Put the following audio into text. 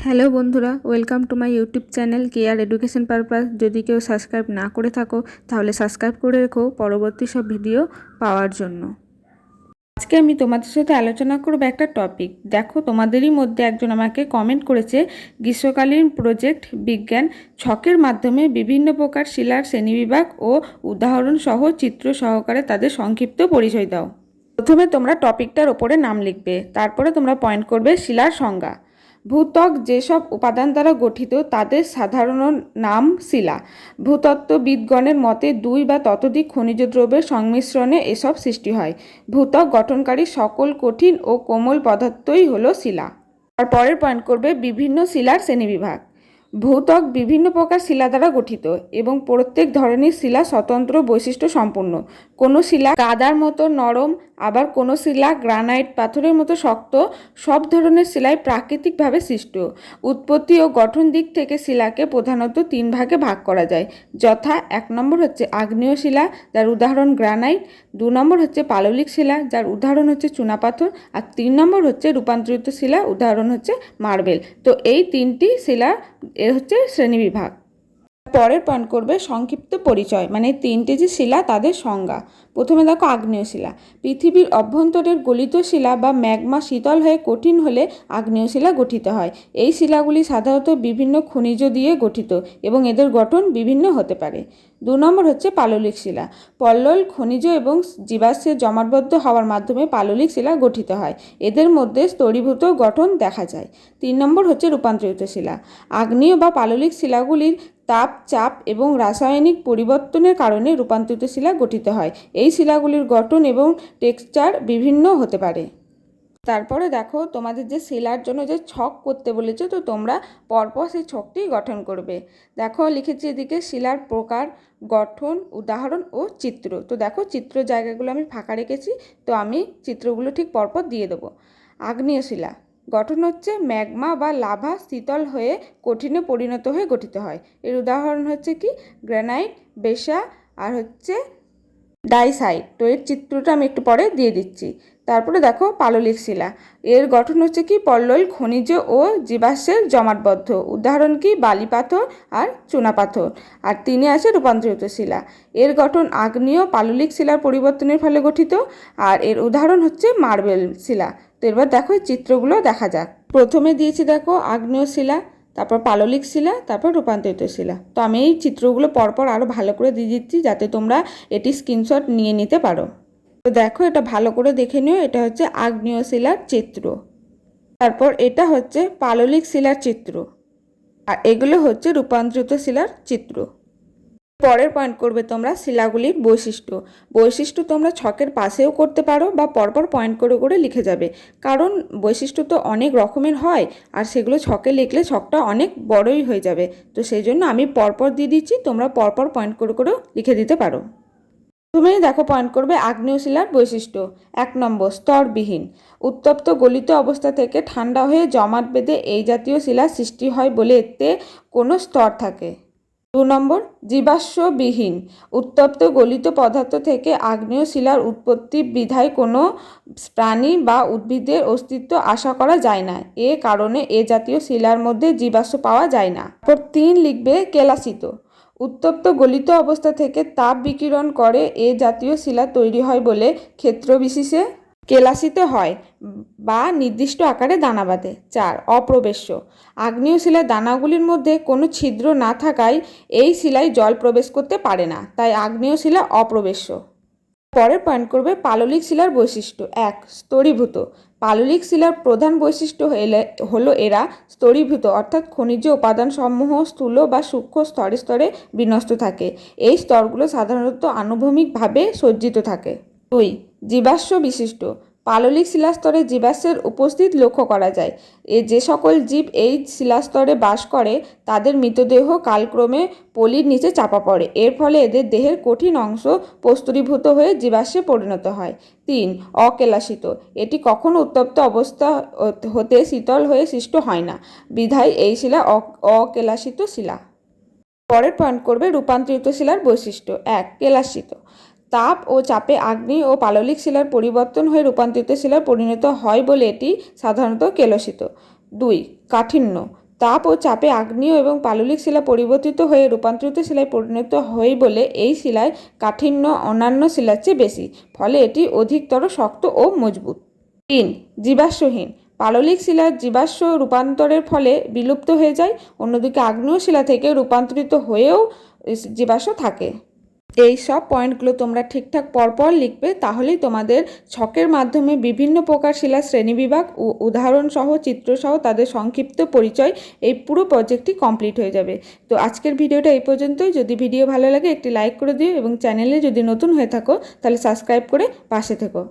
Hello বন্ধুরা, welcome to my YouTube channel care education purpose. যদি কেউ সাবস্ক্রাইব না করে থাকো, তাহলে সাবস্ক্রাইব করে রেখো পরবর্তী সব ভিডিও পাওয়ার জন্য। আজকে আমি তোমাদের সাথে আলোচনা করব একটা টপিক। দেখো, তোমাদেরই মধ্যে একজন আমাকে কমেন্ট করেছে, গ্রীষ্মকালীন প্রজেক্ট বিজ্ঞান ছকের মাধ্যমে বিভিন্ন প্রকার শিলার শ্রেণীবিভাগ ও উদাহরণ সহ চিত্র সহকারে তাদের সংক্ষিপ্ত পরিচয় দাও। প্রথমে তোমরা টপিকটার ওপরে নাম লিখবে, তারপরে তোমরা পয়েন্ট করবে শিলার সংজ্ঞা। ভূত্বক যেসব উপাদান দ্বারা গঠিত তাদের সাধারণ নাম শিলা। ভূতত্ত্ববিদগণের মতে দুই বা ততোধিক খনিজ দ্রব্যের সংমিশ্রণে এসব সৃষ্টি হয়। ভূত্বক গঠনকারী সকল কঠিন ও কোমল পদার্থই হলো শিলা। আর পরের পয়েন্ট করবে বিভিন্ন শিলার শ্রেণীবিভাগ। ভূত্বক বিভিন্ন প্রকার শিলা দ্বারা গঠিত এবং প্রত্যেক ধরনের শিলা স্বতন্ত্র বৈশিষ্ট্য সম্পন্ন কোনো শিলা কাদার মতো নরম আবার কোনো শিলা, গ্রানাইট, পাথরের মতো শক্ত, সব ধরনের শিলাই প্রাকৃতিকভাবে সৃষ্ট। উৎপত্তি ও গঠন দিক থেকে শিলাকে প্রধানত তিন ভাগে ভাগ করা যায়। যথা, এক নম্বর হচ্ছে আগ্নেয় শিলা, যার উদাহরণ গ্রানাইট, দু নম্বর হচ্ছে পাললিক শিলা, যার উদাহরণ হচ্ছে চুনাপাথর আর তিন নম্বর হচ্ছে রূপান্তরিত শিলা, উদাহরণ হচ্ছে মার্বেল। তো এই তিনটি শিলা এর হচ্ছে শ্রেণীবিভাগ। পরের পয়েন্ট করবে সংক্ষিপ্ত পরিচয় মানে তিনটে যে শিলা তাদের সংজ্ঞা। প্রথমে দেখো আগ্নেয় শিলা। পৃথিবীর অভ্যন্তরের গলিত শিলা বা ম্যাগমা শীতল হয়ে কঠিন হলে আগ্নেয় শিলা গঠিত হয়। এই শিলাগুলি সাধারণত বিভিন্ন খনিজ দিয়ে গঠিত এবং এদের গঠন বিভিন্ন হতে পারে। দু নম্বর হচ্ছে পাললিক শিলা। পল্লল খনিজ এবং জীবাশ্মের জমাটবদ্ধ হওয়ার মাধ্যমে পাললিক শিলা গঠিত হয়। এদের মধ্যে স্তরীভূত গঠন দেখা যায়। তিন নম্বর হচ্ছে রূপান্তরিত শিলা। আগ্নেয় বা পাললিক শিলাগুলির তাপ, চাপ এবং রাসায়নিক পরিবর্তনের কারণে রূপান্তরিত শিলা গঠিত হয়। এই শিলাগুলির গঠন এবং টেক্সচার বিভিন্ন হতে পারে। তারপরে দেখো, তোমাদের যে শিলার জন্য যে ছক করতে বলেছে, তো তোমরা পরপর সেই ছকটি গঠন করবে। দেখো, লিখেছি এদিকে, শিলার প্রকার, গঠন, উদাহরণ ও চিত্র। তো দেখো, চিত্র জায়গাগুলো আমি ফাঁকা রেখেছি, তো আমি চিত্রগুলো ঠিক পরপর দিয়ে দেবো। আগ্নেয় শিলা। গঠন হচ্ছে ম্যাগমা বা লাভা শীতল হয়ে কঠিনে পরিণত হয়ে গঠিত হয়। এর উদাহরণ হচ্ছে কি? গ্রানাইট, বেসা আর হচ্ছে ডাইসাইড তো এর চিত্রটা আমি একটু পরে দিয়ে দিচ্ছি। তারপরে দেখো পাললিক শিলা এর গঠন হচ্ছে কি? পল্লল, খনিজ ও জীবাশ্মের জমাটবদ্ধ। উদাহরণ কি? বালি পাথর আর চুনাপাথর আর তিনে আছে রূপান্তরিত শিলা। এর গঠন আগ্নেয় পাললিক শিলার পরিবর্তনের ফলে গঠিত। আর এর উদাহরণ হচ্ছে মার্বেল শিলা। তো এবার দেখো চিত্রগুলো দেখা যাক। প্রথমে দিয়েছি দেখো আগ্নেয় শিলা, তারপর পাললিক শিলা, তারপর রূপান্তরিত শিলা। তো আমি এই চিত্রগুলো পরপর আরও ভালো করে দিয়ে দিচ্ছি যাতে তোমরা এটি স্ক্রিনশট নিয়ে নিতে পারো। তো দেখো এটা ভালো করে দেখে নিও, এটা হচ্ছে আগ্নেয় শিলার চিত্র। তারপর এটা হচ্ছে পাললিক শিলার চিত্র। আর এগুলো হচ্ছে রূপান্তরিত শিলার চিত্র। পরের পয়েন্ট করবে তোমরা শিলাগুলির বৈশিষ্ট্য। বৈশিষ্ট্য তোমরা ছকের পাশেও করতে পারো বা পরপর পয়েন্ট করে করে লিখে যাবে। কারণ বৈশিষ্ট্য তো অনেক রকমের হয় আর সেগুলো ছকে লিখলে ছকটা অনেক বড়ই হয়ে যাবে। তো সেই জন্য আমি পরপর দিয়ে দিচ্ছি, তোমরা পরপর পয়েন্ট করে করেও লিখে দিতে পারো। প্রথমেই দেখো পয়েন্ট করবে আগ্নেয় শিলার বৈশিষ্ট্য। এক নম্বর, স্তরবিহীন। উত্তপ্ত গলিত অবস্থা থেকে ঠান্ডা হয়ে জমাট বেঁধে এই জাতীয় শিলা সৃষ্টি হয় বলে এতে কোনো স্তর থাকে। দু নম্বর, জীবাশ্মবিহীন। উত্তপ্ত গলিত পদার্থ থেকে আগ্নেয় শিলার উৎপত্তি বিধায় কোনো প্রাণী বা উদ্ভিদের অস্তিত্ব আশা করা যায় না। এ কারণে এ জাতীয় শিলার মধ্যে জীবাশ্ম পাওয়া যায় না। তিন লিখবে কেলাসিত। উত্তপ্ত গলিত অবস্থা থেকে তাপ বিকিরণ করে এ জাতীয় শিলা তৈরি হয় বলে ক্ষেত্র বিশেষে কেলাসিত হয় বা নির্দিষ্ট আকারে দানা বাঁধে। চার, অপ্রবেশ্য। আগ্নেয় শিলার দানাগুলির মধ্যে কোনো ছিদ্র না থাকায় এই শিলায় জল প্রবেশ করতে পারে না, তাই আগ্নেয় শিলা অপ্রবেশ্য। পরের পয়েন্ট করবে পাললিক শিলার বৈশিষ্ট্য। এক, স্তরীভূত। পাললিক শিলার প্রধান বৈশিষ্ট্য হলো এরা স্তরীভূত, অর্থাৎ খনিজ উপাদানসমূহ স্থূল বা সূক্ষ্ম স্তরে স্তরে বিন্যস্ত থাকে। এই স্তরগুলো সাধারণত আনুভূমিকভাবে সজ্জিত থাকে। দুই জীবাশ্ম বিশিষ্ট। পাললিক শিলাস্তরে জীবাশ্মের উপস্থিত লক্ষ্য করা যায়। এ যে সকল জীব এই শিলাস্তরে বাস করে, তাদের মৃতদেহ কালক্রমে পলির নিচে চাপা পড়ে। এর ফলে এদের দেহের কঠিন অংশ প্রস্তরীভূত হয়ে জীবাশ্মে পরিণত হয়। তিন, অকেলাসিত। এটি কখনো উত্তপ্ত অবস্থা হতে শীতল হয়ে সৃষ্ট হয় না। বিধায় এই শিলা অকেলাসিত শিলা। পরের পয়েন্ট করবে রূপান্তরিত শিলার বৈশিষ্ট্য। এক, কেলাসিত। তাপ ও চাপে আগ্নেয় ও পাললিক শিলার পরিবর্তন হয়ে রূপান্তরিত শিলার পরিণত হয় বলে এটি সাধারণত কেলসিত। দুই, কাঠিন্য। তাপ ও চাপে আগ্নেয় এবং পাললিক শিলা পরিবর্তিত হয়ে রূপান্তরিত শিলায় পরিণত হয় বলে এই শিলায় কাঠিন্য অন্যান্য শিলার চেয়ে বেশি, ফলে এটি অধিকতর শক্ত ও মজবুত। তিন, জীবাশ্মহীন। পাললিক শিলার জীবাশ্ম রূপান্তরের ফলে বিলুপ্ত হয়ে যায়, অন্যদিকে আগ্নেয় শিলা থেকে রূপান্তরিত হয়েও জীবাশ্ম থাকে। এই সব পয়েন্টগুলো তোমরা ঠিকঠাক পরপর লিখবে, তাহলেই তোমাদের ছকের মাধ্যমে বিভিন্ন প্রকার শিলা শ্রেণীবিভাগ ও উদাহরণসহ, চিত্রসহ তাদের সংক্ষিপ্ত পরিচয় এই পুরো প্রজেক্টটি কমপ্লিট হয়ে যাবে। তো আজকের ভিডিওটা এই পর্যন্তই। যদি ভিডিও ভালো লাগে একটি লাইক করে দিও এবং চ্যানেলে যদি নতুন হয়ে থাকো, তাহলে সাবস্ক্রাইব করে পাশে থেকো।